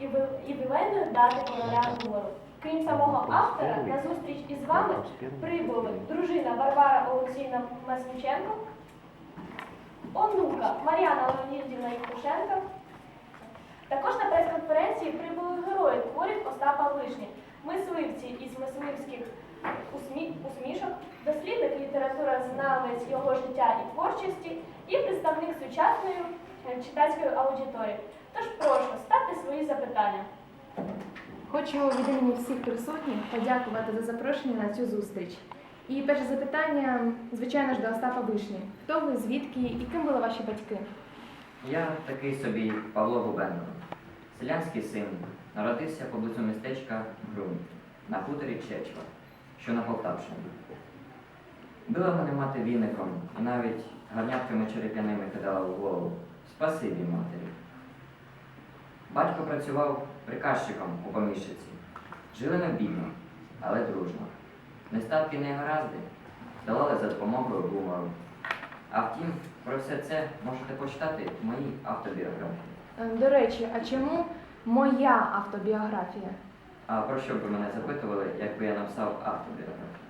юві- ювілейної дати короля Гумору. Крім самого автора, на зустріч із вами прибули дружина Варвара Олексійовна Масніченко, онука Мар'яна Леонідівна Євтушенко. Також на прес-конференції прибули герої творів Остапа Вишні, мисливці із мисливських усмі- усмішок, дослідник літературознавець його життя і творчості і представник сучасної е, читацької аудиторії. Тож прошу, ставте свої запитання. Хочу від імені всіх присутніх подякувати за запрошення на цю зустріч. І перше запитання, звичайно ж, до Остапа Вишні. Хто ви, звідки і ким були ваші батьки? Я такий собі Павло Губенко, селянський син, народився поблизу містечка Грунь на хуторі Чечва, що на Полтавщині. Била мене мати віником і навіть гарнятками череп'яними кидала в голову. Спасибі матері. Батько працював приказчиком у поміщиці. Жили ми бідно, але дружно. Нестатки не гаразди здолали за допомогою гумору. А втім, про все це можете почитати в моїй автобіографії. Е, До речі, а чому моя автобіографія? А про що б ви мене запитували, якби я написав автобіографію?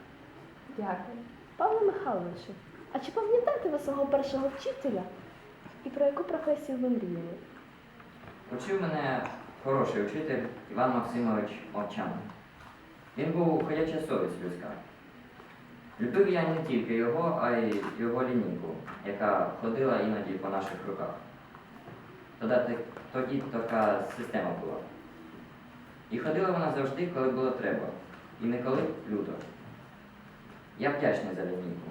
Дякую. Павло Михайловичу, а чи пам'ятаєте ви свого першого вчителя? І про яку професію ви мріяли? Учив мене хороший учитель Іван Максимович Овчан. Він був ходяча совість людська. Любив я не тільки його, а й його лінійку, яка ходила іноді по наших руках. Тоді така система була. І ходила вона завжди, коли було треба, і не коли люто. Я вдячний за лінійку.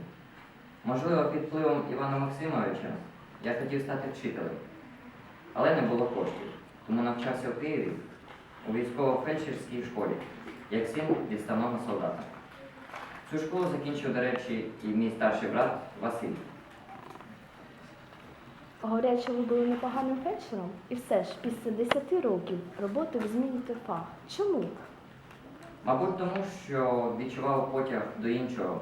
Можливо, під впливом Івана Максимовича я хотів стати вчителем, але не було коштів, тому навчався в Києві у військово-фельдшерській школі, як син відставного солдата. Цю школу закінчив, до речі, і мій старший брат Василь. Говорять, що ви були непоганим фельдшером, і все ж після 10 років роботи ви зміните фах. Чому? Мабуть, тому що відчував потяг до іншого.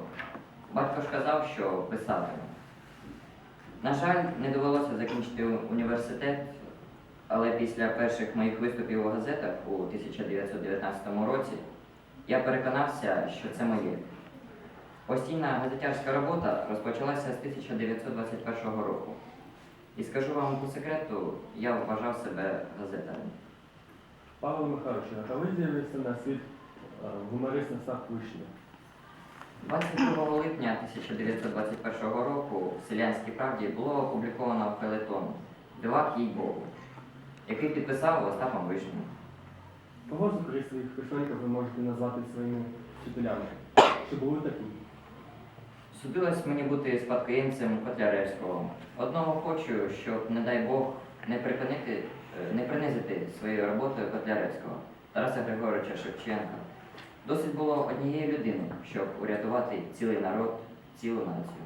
Батько ж казав, що писатиме. На жаль, не довелося закінчити університет, але після перших моїх виступів у газетах у 1919 році я переконався, що це моє. Постійна газетярська робота розпочалася з 1921 року. І скажу вам по секрету, я вважав себе газетарем. Павло Михайлович, а коли з'явився на світ е, гуморист Остап Вишня? 22 липня 1921 року в Селянській правді було опубліковано фелетон Дивак їй Богу, який підписав Остапом Вишнім. Кого з укрізь своїх письменників ви можете назвати своїми вчителями? Чи були такі? Судилось мені бути спадкоємцем Котляревського. Одного хочу, щоб, не дай Бог, не припинити, е, не принизити своєю роботою Котляревського, Тараса Григоровича Шевченка. Досить було однієї людини, щоб урятувати цілий народ, цілу націю.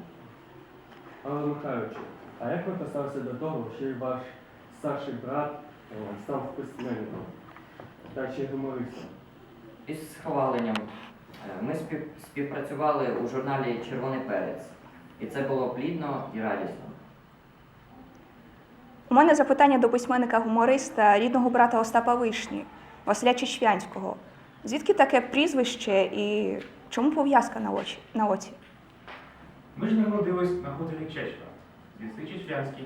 Павло Михайлович, а як ви поставилися до того, що і ваш старший брат е, став письменником та ще гумористом? Із схваленням. Е, Ми спів- співпрацювали у журналі Червоний перець, і це було плідно і радісно. У мене запитання до письменника-гумориста, рідного брата Остапа Вишні, Василя Чечвянського. Звідки таке прізвище і чому пов'язка на, очі, на оці? Ми ж народились на хуторі Чечва, звідси Чечвянський.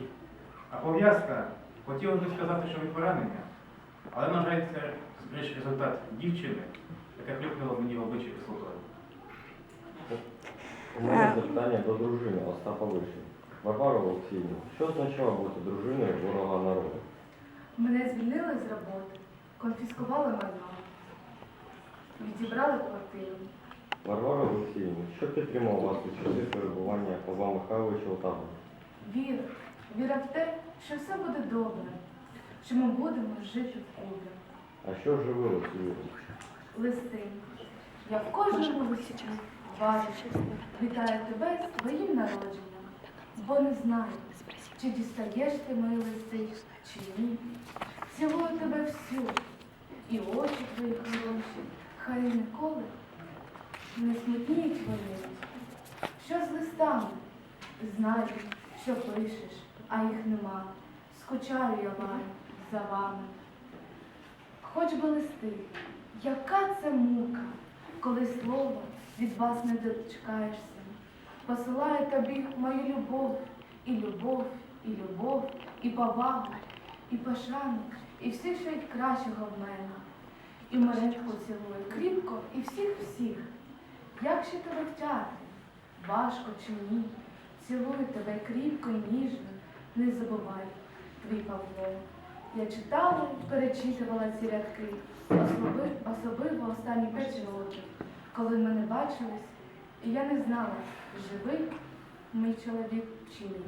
А пов'язка, хотілося б сказати, що від поранення, але, на жаль, це скоріше результат дівчини, яка хлюпнула мені в обличчя кислотою. У мене запитання до дружини Остапа Вишні. Варвара Олексіївна, що означало бути дружиною ворога народу? Мене звільнили з роботи, конфіскували майно, відібрали квартиру. Варвара Олексіївна, що підтримало вас у часи перебування Павла Михайловича у таборі? Віра, віра в те, що все буде добре, що ми будемо жити в кубі. А що живило цю віру? Листи. Я в кожному листі бачу, вітаю тебе з твоїм народженням, бо не знаю, чи дістаєш ти мої листи, чи ні. Цілую тебе всю, і очі твої хороші, хай ніколи не смутніють вони. Що з листами? Знаю, що пишеш, а їх нема. Скучаю я вами за вами. хоч би листи. Яка це мука, коли слова від вас не дочекаєшся. Посилаю тобі мою любов, і любов, і любов, і повагу, і пошану, і всіх, що й кращого в мене. І мережку цілую кріпко, і всіх-всіх. Як ще тебе втяти? Важко чи ні? Цілую тебе кріпко і ніжно, не забувай, твій Павло. Я читала, перечитувала ці рядки, особливо, особливо останні п'ять років, коли ми не бачились, і я не знала, живий мій чоловік чи ні.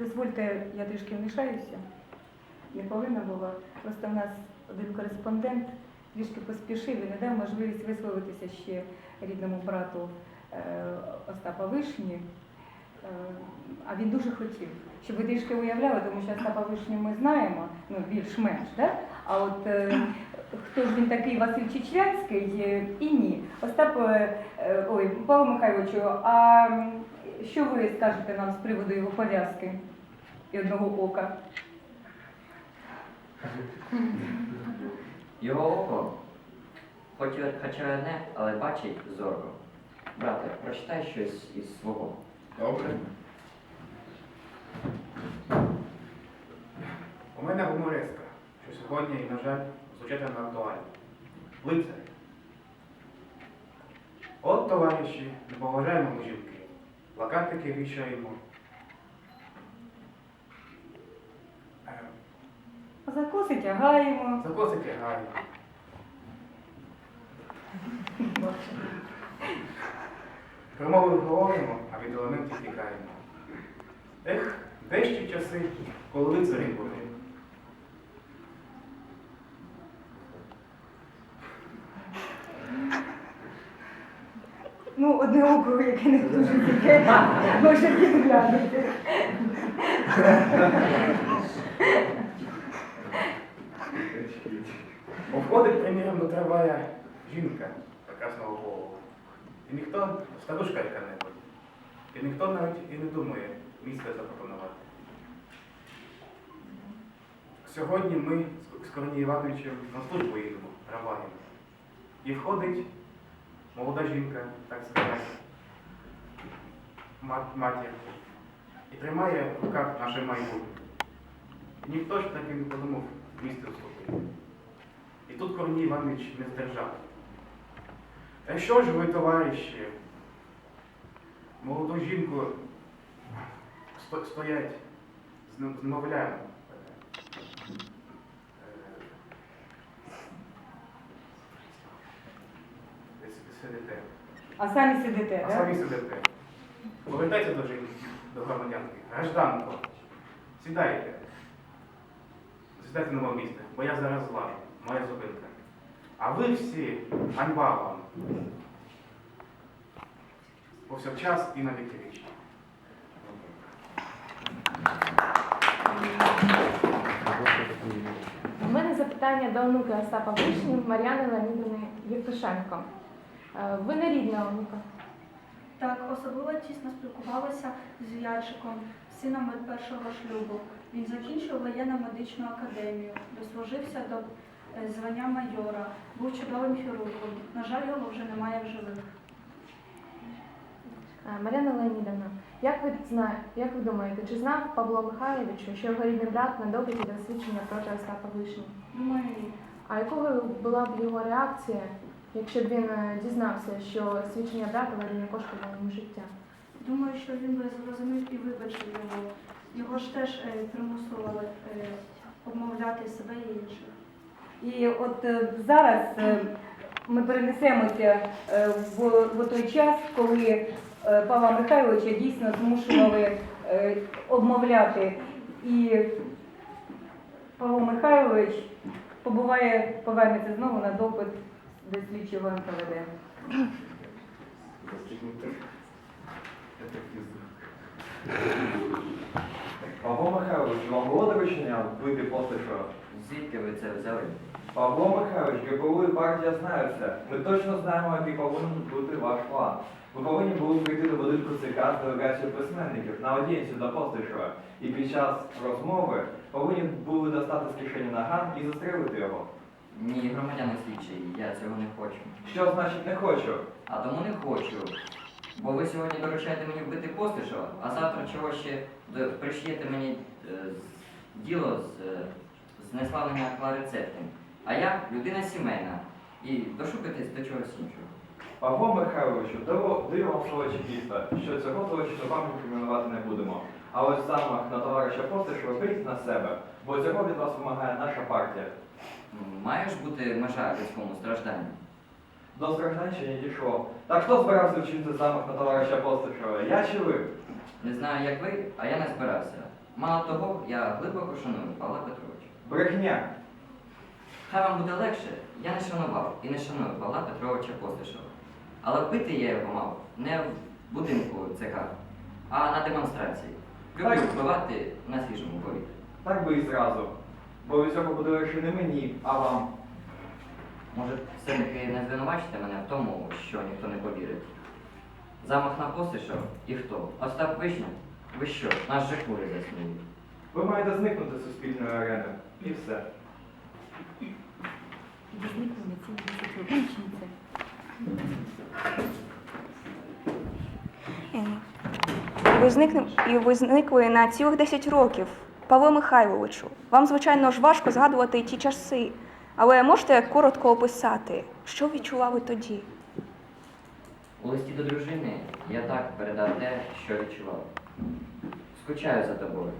Дозвольте, я трішки вмішаюся. Не повинна була. Просто в нас один кореспондент трішки поспішив і не дав можливість висловитися ще рідному брату е, Остапа Вишні. Е, А він дуже хотів, щоб ви трішки уявляли, тому що Остапа Вишню ми знаємо, ну більш-менш, да? а от е, хто ж він такий Василь Чечвянський е, і ні. Остап, е, е, ой, Павло Михайловичу, а що ви скажете нам з приводу його пов'язки і одного ока? Його око, хоч і одне, але бачить зорко. Брате, прочитай щось із свого. Добре. У мене гумореска, що сьогодні, і, на жаль, звучати не актуально. Лицарі. От, товариші, не поважаємо ми жінки. Плакатики вішаємо. Е, Закоси тягаємо. Закосики гарні. Промови говоримо, а від елементів тікаємо. Ех, де ще часи, коли лицарі були. Ну, одне око, яке не дуже таке, може підглянути. Трамвая жінка прекрасного голову. І ніхто, старушка яка-небудь, і ніхто навіть і не думає місце запропонувати. Сьогодні ми з- з Івановичем на службу їдемо трамваєм. І входить молода жінка, так сказати, мат- матір, і тримає в руках наше майбутнє. І ніхто ж так і не подумав місце вступити. Тут Корній Іванович не здержав. Та що ж ви, товариші, молоду жінку сто- стоять з нем- з немовлям. е, Сидите. А самі сидите, А самі сидите. Повертайте до жінки, до громадянки. Гражданко, сідайте. Сідайте на моє місце, бо я зараз злажу. Моя зупинка. А ви всі, ганьба вам. Повсякчас і на віки вічні. У мене запитання до онуки Остапа Вишні Мар'яни Леонідовни Євтушенко. Е, Ви не рідна онука? Так, особливо тісно спілкувалася з Ячиком, сином від першого шлюбу. Він закінчив воєнно-медичну академію, дослужився до звання майора, був чудовим хірургом. На жаль, його вже немає в живих. Е, Мар'яна Леонідовна, як ви зна... як ви думаєте, чи знав Павло Михайлович, що його рідний брат на допиті дав свідчення проти Остапа Вишні? Думаю, ні. А якою була б його реакція, якщо б він е, дізнався, що свідчення брата не коштувало йому життя? Думаю, що він би зрозумів і вибачив його. Його ж теж е, примусували е, обмовляти себе і інших. І от е, зараз е, ми перенесемося е, в, в той час, коли Павла Михайловича дійсно змушували обмовляти. І Павло Михайлович побуває, повернеться знову на допит до слідчого НКВД. Павло Михайлович, вам було доручення вийти постріша Звідки ви це взяли? Павло Михайлович, ГПУ і партія знають це. Ми точно знаємо, який повинен бути ваш план. Ви повинні були прийти до будинку ЦК з делегацією письменників на аудієнцію до Постишева. І під час розмови повинні були достати з кишені наган і застрелити його. Ні, громадяни слідчий, я цього не хочу. Що значить не хочу? А тому не хочу. Бо ви сьогодні доручаєте мені вбити Постишева, а завтра чого ще до- мені е, з- діло з, е, з неславними. А я людина сімейна і дошукатись до чогось іншого. Павло Михайловичу, даю вам слово чекіста, що цього злочину вам інкримінувати не будемо. А ось замах на товариша Постишева беріть на себе, бо цього від вас вимагає наша партія. Має ж бути межа людському стражданню. До страждань ще не дійшло. Так хто збирався вчинити замах на товариша Постишева? Я чи ви? Не знаю, як ви, а я не збирався. Мало того, я глибоко шаную Павла Петровича. Брехня. Хай вам буде легше, я не шанував і не шаную Павла Петровича Постишева. Але вбити я його мав не в будинку ЦК, а на демонстрації. Люблю вбивати на свіжому повітрі. Так би і зразу. Бо від цього буде лише не мені, а вам. Може, все-таки не звинувачите мене в тому, що ніхто не повірить. Замах на Постишева і хто? Остап Вишня? Ви що, нас же кури засміють. Ви маєте зникнути з суспільної арени. І все. Ви, зникне, і ви зникли на цілих 10 років. Павло Михайловичу, вам, звичайно ж, важко згадувати і ті часи, але можете коротко описати, що відчували тоді? У листі до дружини я так передав те, що відчував. Скучаю за тобою.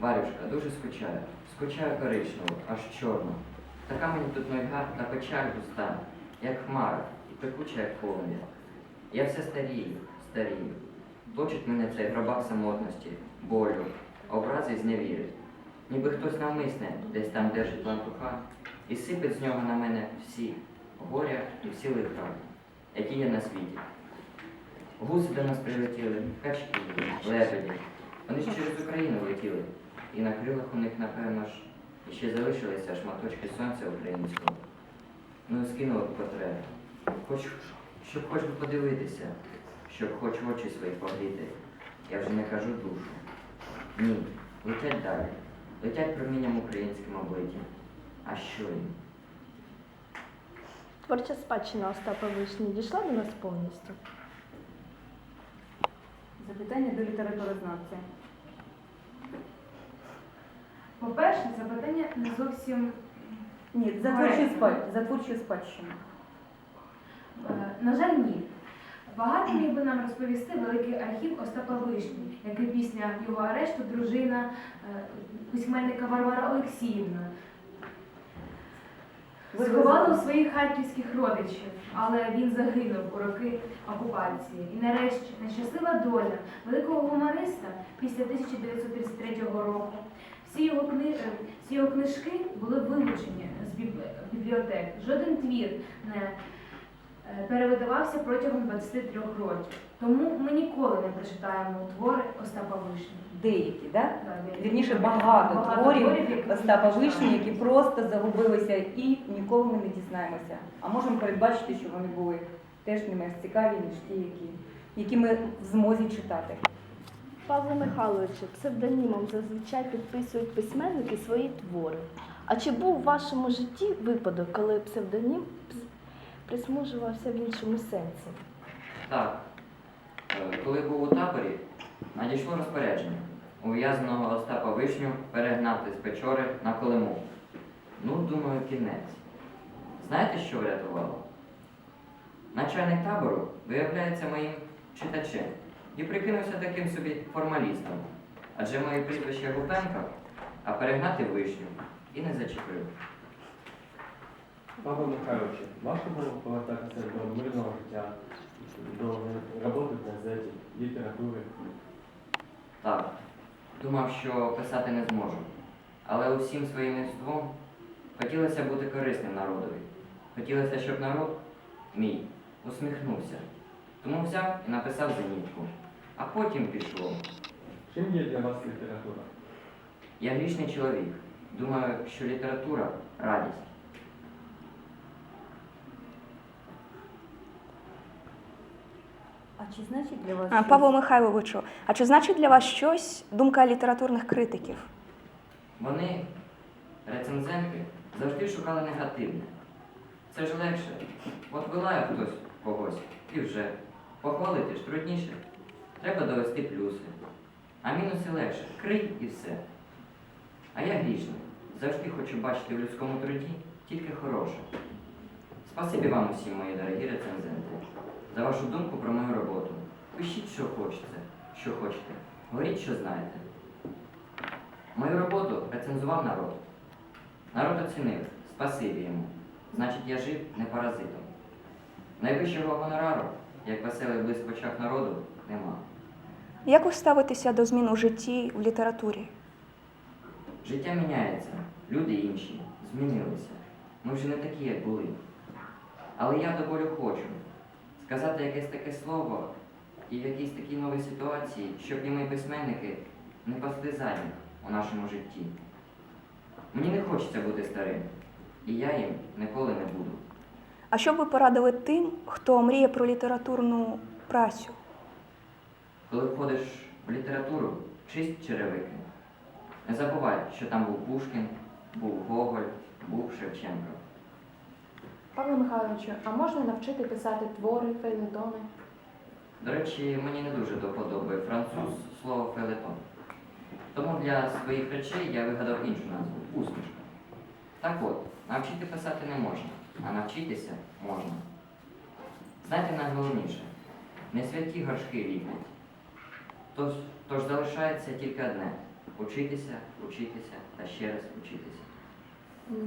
Варюшка, дуже скучаю. Скучаю коричневу, аж чорну. Така мені тут нойга та печаль густа, як хмара, і пекуча, як полум'я. Я все старію, старію. Точить мене цей гробак самотності, болю, образи і зневіри. Ніби хтось навмисне десь там держить лантуха і сипить з нього на мене всі горя і всі лиха, які є на світі. Гуси до нас прилетіли, качки, лебеді. Вони ж через Україну летіли. І на крилах у них, напевно ж, іще залишилися шматочки сонця українського. Ну, скинули б потреби. Хоч, щоб хоч би подивитися, щоб хоч очі свої погріти. Я вже не кажу душу. Ні, летять далі. Летять промінням українським облиттям. А що їм? Творча спадщина Остапа Вишні дійшла до нас повністю. Запитання до літературознавця. По-перше, запитання не зовсім Ні, за творчу спадщину. За творчу спадщину. Е, На жаль, ні. Багато міг би нам розповісти великий архів Остапа Вишні, який після його арешту дружина е, письменника Варвара Олексіївна Ви сховала у своїх харківських родичів, але він загинув у роки окупації. І нарешті нещаслива доля великого гумориста після 1933 року. Всі його, кни... е, всі його книжки були вилучені з біб- бібліотек. Жоден твір не е, перевидавався протягом 23 років. Тому ми ніколи не прочитаємо твори Остапа Вишні. Деякі, так? Да. Вірніше, багато, Багато творів ми Остапа Вишні, які просто загубилися і ніколи ми не дізнаємося. А можемо передбачити, що вони були теж не менш цікаві, ніж ті, які, які ми в змозі читати. Павло Михайловичу, псевдонімом зазвичай підписують письменники свої твори. А чи був у вашому житті випадок, коли псевдонім присмужувався в іншому сенсі? Так. Е, Коли був у таборі, надійшло розпорядження ув'язненого Остапа Вишню перегнати з Печори на Колиму. Ну, думаю, кінець. Знаєте, що врятувало? Начальник табору виявляється моїм читачем і прикинувся таким собі формалістом. Адже моє прізвище Гупенко, а перегнати вишню і не зачепив. Павло Михайлович, важко було повертатися до мирного життя, до роботи в газеті, літератури. Так, думав, що писати не зможу. Але усім своїм іством хотілося бути корисним народові. Хотілося, щоб народ мій усміхнувся. Тому взяв і написав зенітку. А потім пішло. Чим є для вас література? Я грішний чоловік. Думаю, що література радість. А чи значить для вас А, Павло Михайловичу, а чи значить для вас щось думка літературних критиків? Вони, рецензенти, завжди шукали негативне. Це ж легше. От вилає хтось когось і вже. Похвалити ж трудніше. Треба довести плюси. А мінуси легше. Крий і все. А я грішний. Завжди хочу бачити в людському труді тільки хороше. Спасибі вам усім, мої дорогі рецензенти, за вашу думку про мою роботу. Пишіть, що хочете, що хочете. Говоріть, що знаєте. Мою роботу рецензував народ. Народ оцінив, спасибі йому. Значить, я жив не паразитом. Найвищого гонорару, як веселий блиск в очах народу, нема. Як ви ставитеся до змін у житті в літературі? Життя міняється, люди інші, змінилися. Ми вже не такі, як були. Але я до болю хочу сказати якесь таке слово і в якійсь такій новій ситуації, щоб і ми письменники не пасли задніх у нашому житті. Мені не хочеться бути старим, і я їм ніколи не буду. А що б ви порадили тим, хто мріє про літературну працю? Коли входиш в літературу, чисть черевики. Не забувай, що там був Пушкін, був Гоголь, був Шевченко. Павло Михайловичу, а можна навчити писати твори, фейлетони? До речі, мені не дуже до вподоби француз слово фелетон. Тому для своїх речей я вигадав іншу назву усмішка. Так от, навчити писати не можна, а навчитися можна. Знаєте найголовніше, не святі горшки ліплять. Тож, тож залишається тільки одне учитися, учитися та ще раз учитися.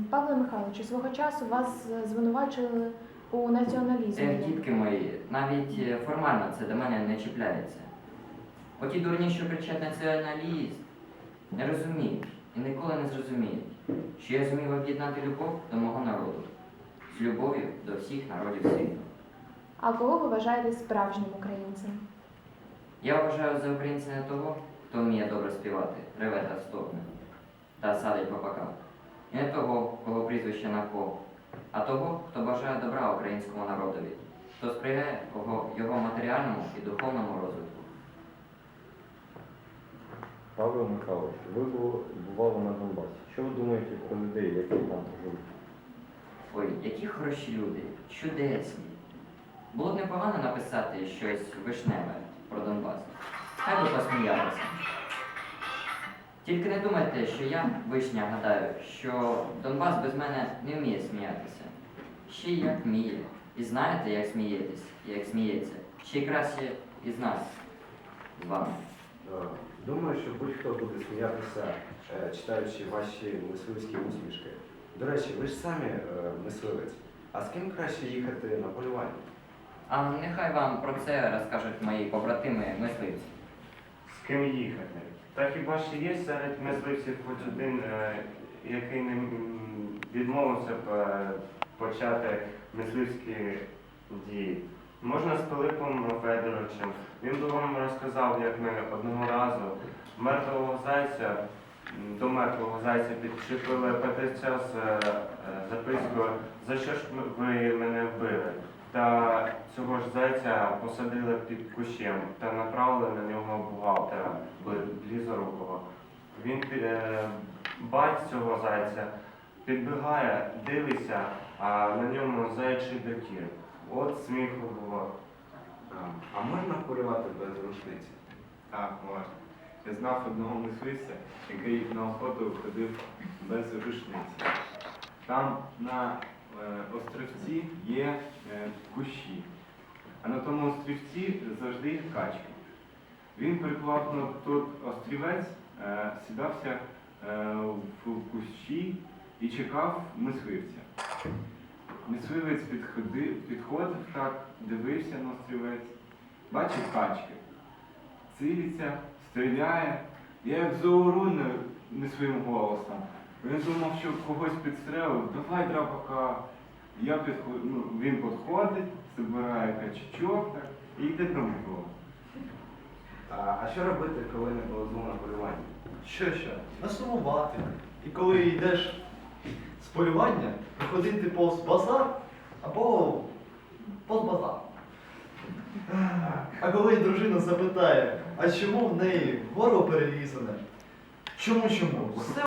Павло Михайловичу, свого часу вас е, звинувачували у націоналізмі. Ех, дітки мої, навіть е, формально це до мене не чіпляється. Оті дурні, що кричать націоналіст, не розуміють і ніколи не зрозуміють, що я зумів об'єднати любов до мого народу з любов'ю до всіх народів світу. А кого ви вважаєте справжнім українцем? Я вважаю за українця не того, хто вміє добре співати, реве та стогне, та садить попака. І не того, кого прізвище на ко, а того, хто бажає добра українському народові, хто сприяє його матеріальному і духовному розвитку. Павло Михайлович, ви бували на Донбасі. Що ви думаєте про людей, які там живуть? Ой, які хороші люди, чудесні. Було б непогано написати щось вишневе про Донбас. Хай би посміялися. Тільки не думайте, що я, вишня, гадаю, що Донбас без мене не вміє сміятися. Ще як вміє. І знаєте, як смієтесь, як сміється. Ще й краще із нас з вами. Е, Думаю, що будь-хто буде сміятися, е, читаючи ваші мисливські усмішки. До речі, ви ж самі е, мисливець. А з ким краще їхати на полювання? А нехай вам про це розкажуть мої побратими мисливці. З ким їхати? Та хіба ще є серед мисливців хоч один, е, який не відмовився б е, почати мисливські дії? Можна з Пилипом Федоровичем. Він вам розказав, як ми одного разу мертвого зайця, до мертвого зайця підчепили петиця з е, запискою За що ж ви мене вбили? Та цього ж зайця посадили під кущем та направили на нього бухгалтера Бли- близорукого. Він е, бать цього зайця підбігає, дивиться, а на ньому заячий докір. От сміху було. А, а можна полювати без рушниці? Так, можна. Я знав одного мисливця, який на охоту ходив без рушниці. Там на е, острівці є е, кущі, а на тому острівці завжди є качки. Він приклав на той острівець, е, сідався в кущі і чекав мисливця. Мисливець підходив, так, дивився на острівець, бачить качки цілиться, стріляє. Як заору не, не своїм голосом. Він думав, що когось підстрелив, давай драпака. Я підход... ну, він підходить, збирає качечок так, і йде додому. А, а що робити, коли не повезло на полювання? Що що? Насумувати. І коли йдеш з полювання, проходити повз базар або повз базар. А коли дружина запитає, а чому в неї горло перерізане? Чому чому? Все